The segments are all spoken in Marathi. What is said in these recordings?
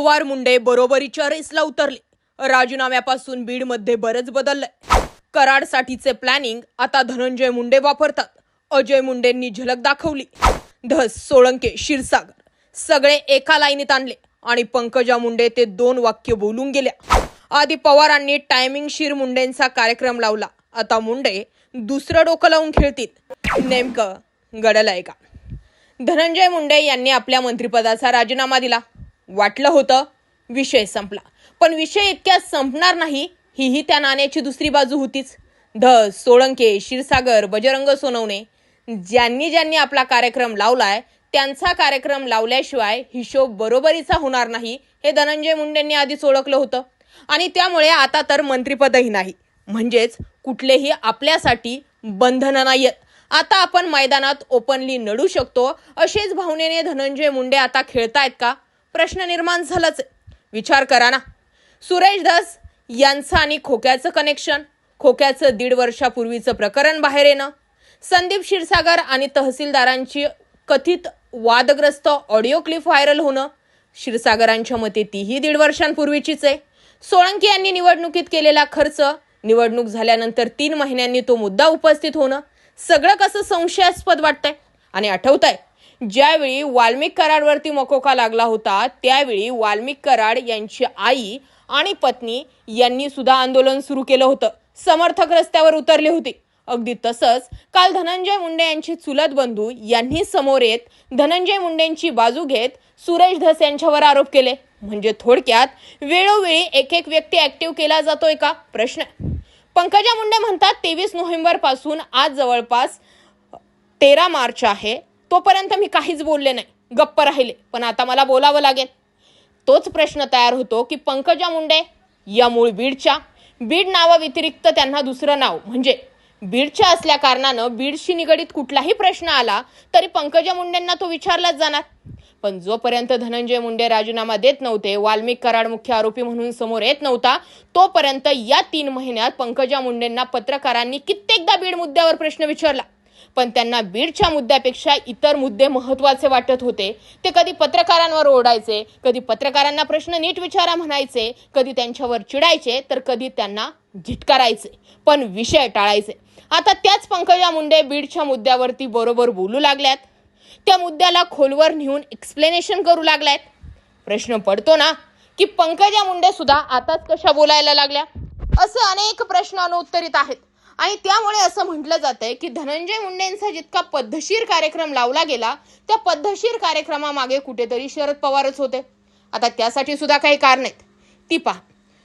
पवार मुंडे बरोबरीच्या रेसला उतरले. राजीनाम्यापासून बीडमध्ये बरंच बदललंय. कराडसाठीचे प्लॅनिंग आता धनंजय मुंडे वापरतात. अजय मुंडेंनी झलक दाखवली. धस सोळंके क्षीरसागर. सगळे एका लाईनीत आणले आणि पंकजा मुंडे ते दोन वाक्य बोलून गेल्या. आधी पवारांनी टायमिंग शिर मुंडेंचा कार्यक्रम लावला. आता मुंडे दुसरं डोकं लावून खेळतील. नेमकं गडलंय का? धनंजय मुंडे यांनी आपल्या मंत्रिपदाचा राजीनामा दिला. वाटलं होतं विषय संपला. पण विषय इतक्या संपणार नाही हीही त्या नाण्याची दुसरी बाजू होतीच. धस सोळंके क्षीरसागर बजरंग सोनवणे ज्यांनी ज्यांनी आपला कार्यक्रम लावलाय त्यांचा कार्यक्रम लावल्याशिवाय हिशोब बरोबरीचा होणार नाही हे धनंजय मुंडेंनी आधीच ओळखलं होतं. आणि त्यामुळे आता तर मंत्रिपदही नाही. म्हणजेच कुठलेही आपल्यासाठी बंधनं नाहीयेत आता आपण मैदानात ओपनली नडू शकतो असेच भावनेने धनंजय मुंडे आता खेळतायत का? प्रश्न निर्माण झालाच. विचार करा ना. सुरेश दास यांचं आणि खोक्याचं कनेक्शन खोक्याचं दीड वर्षापूर्वीचं प्रकरण बाहेर येणं संदीप क्षीरसागर आणि तहसीलदारांची कथित वादग्रस्त ऑडिओ क्लिप व्हायरल होणं क्षीरसागरांच्या मते तीही दीड वर्षांपूर्वीचीच आहे. सोळंकी यांनी निवडणुकीत केलेला खर्च निवडणूक झाल्यानंतर तीन महिन्यांनी तो मुद्दा उपस्थित होणं सगळं कसं संशयास्पद वाटतंय आणि आठवतंय. ज्यावेळी वाल्मिक कराडवरती मकोका लागला होता त्यावेळी वाल्मिक कराड यांची आई आणि पत्नी यांनी सुद्धा आंदोलन सुरू केलं होतं. समर्थक रस्त्यावर उतरले होते. अगदी तसंच काल धनंजय मुंडे यांचे चुलत बंधू यांनी समोर येत धनंजय मुंडेंची बाजू घेत सुरेश धस यांच्यावर आरोप केले. म्हणजे थोडक्यात वेळोवेळी एक एक व्यक्ती ऍक्टिव्ह केला जातोय का? प्रश्न. पंकजा मुंडे म्हणतात तेवीस नोव्हेंबरपासून आज जवळपास तेरा मार्च आहे. तोपर्यंत मी काहीच बोलले नाही. गप्प राहिले. पण आता मला बोलावं लागेल. तोच प्रश्न तयार होतो की पंकजा मुंडे या मूळ बीडच्या बीड नावाव्यतिरिक्त त्यांना दुसरं नाव म्हणजे बीडच्या असल्या कारणानं बीडशी निगडीत कुठलाही प्रश्न आला तरी पंकजा मुंडेंना तो विचारलाच जाणार. पण जोपर्यंत धनंजय मुंडे राजीनामा देत नव्हते वाल्मिक कराड मुख्य आरोपी म्हणून समोर येत नव्हता तोपर्यंत या तीन महिन्यात पंकजा मुंडेंना पत्रकारांनी कित्येकदा बीड मुद्द्यावर प्रश्न विचारला. पण त्यांना बीडच्या मुद्द्यापेक्षा इतर मुद्दे महत्त्वाचे वाटत होते. ते कधी पत्रकारांवर ओरडायचे कधी पत्रकारांना प्रश्न नीट विचारा म्हणायचे कधी त्यांच्यावर चिडायचे तर कधी त्यांना झिटकारायचे. पण विषय टाळायचे. आता त्याच पंकजा मुंडे बीडच्या मुद्द्यावरती बरोबर बोलू लागल्यात. त्या मुद्द्याला खोलवर नेऊन एक्सप्लेनेशन करू लागल्यात. प्रश्न पडतो ना की पंकजा मुंडे सुद्धा आताच कशा बोलायला लागल्या? असे अनेक प्रश्न अनुत्तरित आहेत. आणि त्यामुळे असं म्हटलं जातंय की धनंजय मुंडेंचा जितका पद्धतशीर कार्यक्रम लावला गेला त्या पद्धतशीर कार्यक्रमामागे कुठेतरी शरद पवारच होते. आता त्यासाठी सुद्धा काही कारण आहेत. ती पहा.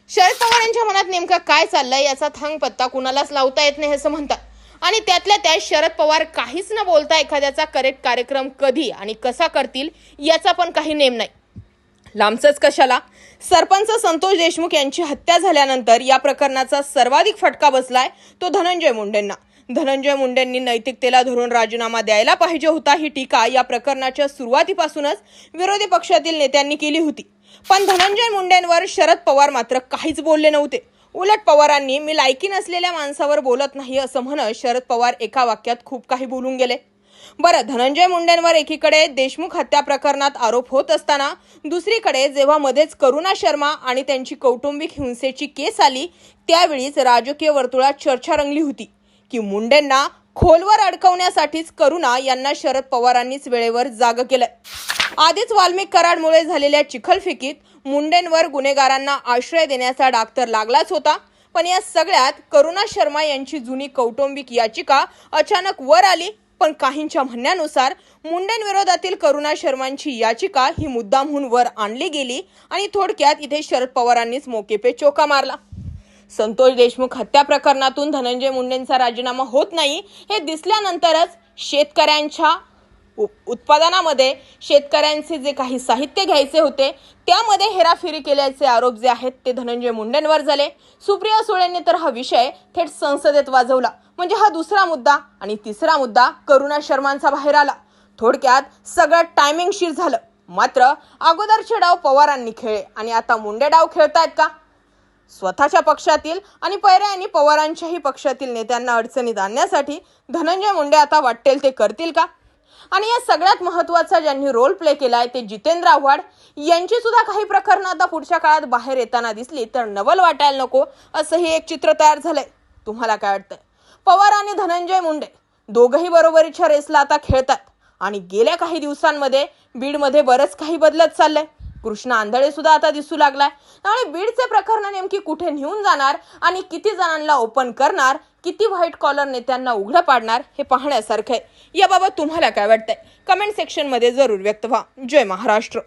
शरद पवार यांच्या मनात नेमकं काय चाललंय याचा थांग पत्ता कुणालाच लावता येत नाही असं म्हणतात. आणि त्यातल्या त्यात शरद पवार काहीच न बोलता एखाद्याचा करेक्ट कार्यक्रम कधी आणि कसा करतील याचा पण काही नेम नाही. लांबचच कशाला? सरपंच संतोष देशमुख यांची हत्या झाल्यानंतर या प्रकरणाचा सर्वाधिक फटका बसलाय तो धनंजय मुंडेंना. धनंजय मुंडेंनी नैतिकतेला धरून राजीनामा द्यायला पाहिजे होता ही टीका या प्रकरणाच्या सुरुवातीपासूनच विरोधी पक्षातील नेत्यांनी केली होती. पण धनंजय मुंडेंवर शरद पवार मात्र काहीच बोलले नव्हते. उलट पवारांनी मी लायकी नसलेल्या माणसावर बोलत नाही असं म्हणत शरद पवार एका वाक्यात खूप काही बोलून गेले. बरं धनंजय मुंडेंवर एकीकडे देशमुख हत्या प्रकरणात आरोप होत असताना दुसरीकडे जेव्हा मध्येच करुणा शर्मा आणि त्यांची कौटुंबिक हिंसेची केस आली त्यावेळीच राजकीय वर्तुळात चर्चा रंगली होती की मुंडेंना खोलवर अडकवण्यासाठीच करुणा यांना शरद पवारांनीच वेळेवर जाग केलंय. आधीच वाल्मिक कराडमुळे झालेल्या चिखलफिकीत मुंडेंवर गुन्हेगारांना आश्रय देण्याचा डाग तर लागलाच होता पण या सगळ्यात करुणा शर्मा यांची जुनी कौटुंबिक याचिका अचानक वर आली पण काहींच्या म्हणण्यानुसार मुंडेंविरोधातील करुणा शर्मांची याचिका ही मुद्दामहून वर आणली गेली आणि थोडक्यात इथे शरद पवारांनीच मोकेपे चोका मारला. संतोष देशमुख हत्या प्रकरणातून धनंजय मुंडेंचा राजीनामा होत नाही हे दिसल्यानंतरच शेतकऱ्यांच्या उ- उत्पादनामध्ये शेतकऱ्यांचे जे काही साहित्य घ्यायचे होते त्यामध्ये हेराफेरी केल्याचे आरोप जे आहेत ते धनंजय मुंडेंवर झाले. सुप्रिया सुळेंनी तर हा विषय थेट संसदेत वाजवला. म्हणजे हा दुसरा मुद्दा आणि तिसरा मुद्दा करुणा शर्मांचा बाहेर आला. थोडक्यात सगळं टायमिंगशीर झालं. मात्र अगोदरचे डाव पवारांनी खेळले. आणि आता मुंडे डाव खेळतायत का? स्वतःच्या पक्षातील आणि पैऱ्या आणि पवारांच्याही पक्षातील नेत्यांना अडचणीत आणण्यासाठी धनंजय मुंडे आता वाटेल ते करतील का? आणि या सगळ्यात महत्त्वाचा ज्यांनी रोल प्ले केलाय ते जितेंद्र आव्हाड. यांची सुद्धा काही प्रकरणं आता पुढच्या काळात बाहेर येताना दिसली तर नवल वाटायला नको असंही एक चित्र तयार झालंय. तुम्हाला काय वाटतंय? पवार आणि धनंजय मुंडे दोघही बरोबरीच्या रेसला आता खेळतात. आणि गेल्या काही दिवसांमध्ये बीडमध्ये बरंच काही बदलत चाललंय. कृष्ण आंधळे सुद्धा आता दिसू लागलाय. त्यामुळे बीडचे प्रकरण नेमकी कुठे नेऊन जाणार आणि किती जणांना ओपन करणार किती व्हाईट कॉलर नेत्यांना उघडं पाडणार हे पाहण्यासारखं आहे. याबाबत तुम्हाला काय वाटतंय? कमेंट सेक्शनमध्ये जरूर व्यक्त व्हा. जय महाराष्ट्र.